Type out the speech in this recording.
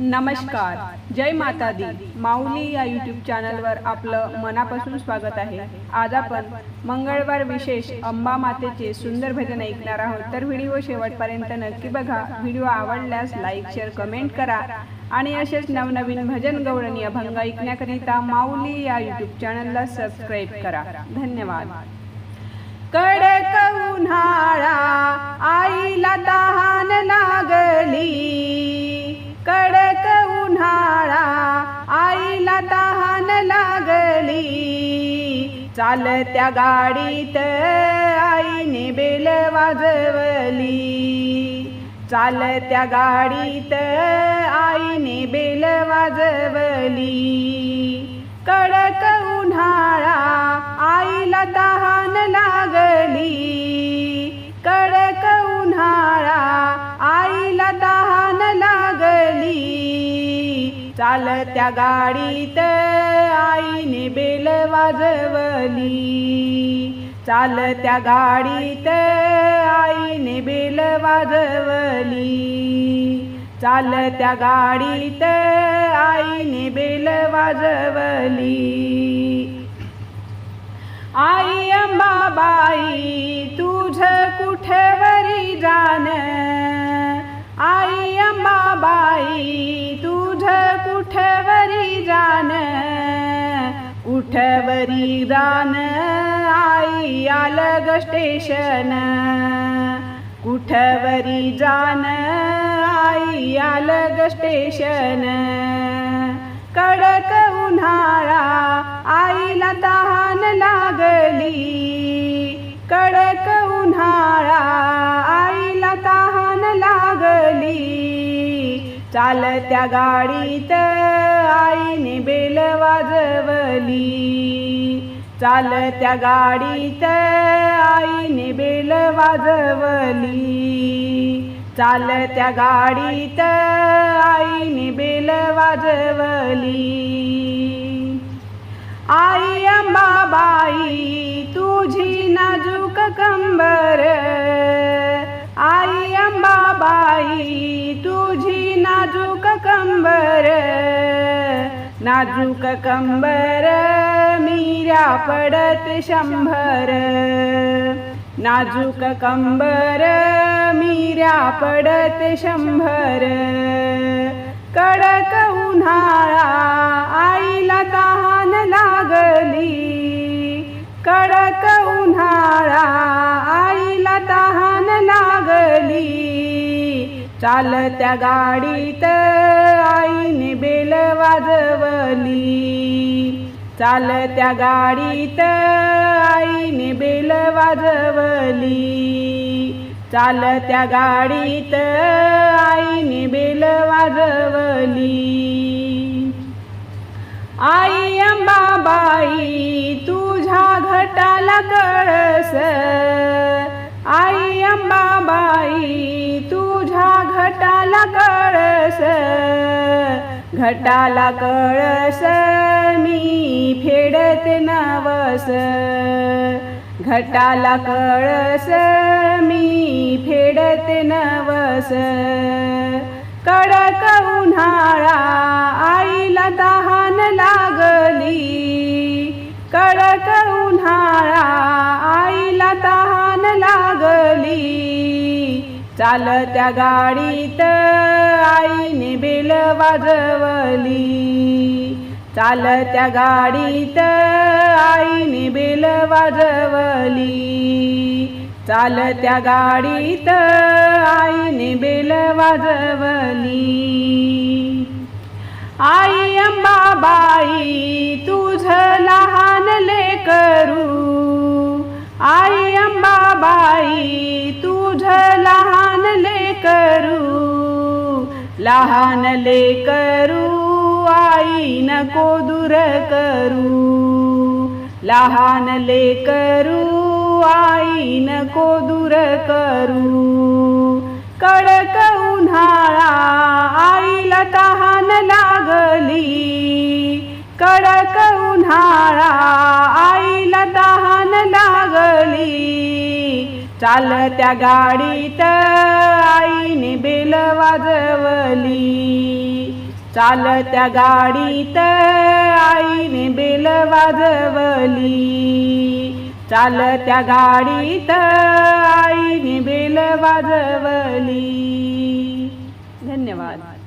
नमस्कार. जय माता दी माऊली या यूट्यूब चॅनलवर आपलं मनापासून स्वागत आहे. आज आपण मंगळवार विशेष अंबा मातेचे सुंदर भजन ऐकणार आहोत. तर व्हिडिओ शेवटपर्यंत नक्की बघा. व्हिडिओ आवडल्यास लाईक शेअर कमेंट करा आणि असेच नवनवीन भजन गौरणीय अभंग ऐकण्याकरिता माऊली या यूट्यूब चॅनलला सबस्क्राईब करा. धन्यवाद. कडक उन्हाळा आईला तहान लागली. चालत्या गाडीत. आईने बेल वाजवली. चालत्या गाडीत. आईने बेल वाजवली. कडक उन्हाळा आईला तहान लागली. चालत्या गाडीत आईने बेल वाजवली. चालत्या गाडीत आईने बेल वाजवली. चालत्या गाडीत आईने बेल वाजवली. आई अंबाबाई तुझ कुठेवरी जाण? कुठवरी रान आई अलग स्टेशन. कुठवरी जाण आई अलग स्टेशन. कडक उन्हाळा आईला तहान लागली. कडक उन्हाळा आईला तहान लागली. चालत्या गाडीत आईने बेल वाजवली. चालत्या गाडीत आईने बेल वाजवली. चालत्या गाडीत आईने बेल वाजवली. आई अंबाबाई तुझी नाजूक कंबर. आई अंबाबाई नाजूक कंबर मीरा पडत शंभर. नाजूक कंबर मीरा पडत शंभर. कडक उन्हाळा आईला तहान लागली. कडक उन्हाळा आईला तहान लागली. चालत्या गाडीत आईने बेल वाजवली. चालत्या गाडीत आईने बेल वाजवली. चालत्या गाडीत आईने बेल वाजवली. आई अंबाबाई तुझ्या घटाला कळस. घटाला कळस मी फेडत नवस. घटाला कळस मी फेडत नवस. कडक उन्हाळा आईला तहान लागली. कडक उन्हाळा आईला तहान लागली. चालत्या गाडीत आईने बेल वाजवली. चालत्या गाडीत आईने बेल वाजवली. चालत्या गाडीत आईने बेल वाजवली. आई अंबाबाई तुझ लहान लेकरू. आई अंबाबाई तुझ लहान लहान लेकरू आई नको दूर करू. लहान लेकरू आई नको दूर करू. कडक उन्हाळा आईला तहान लागली. कडक उन्हाळा आईला तहान लागली. चालत्या गाडीत आईने बेल वाजवली. चालत्या गाडीत आईने बेल वाजवली. चालत्या गाडीत आईने बेल वाजवली. धन्यवाद.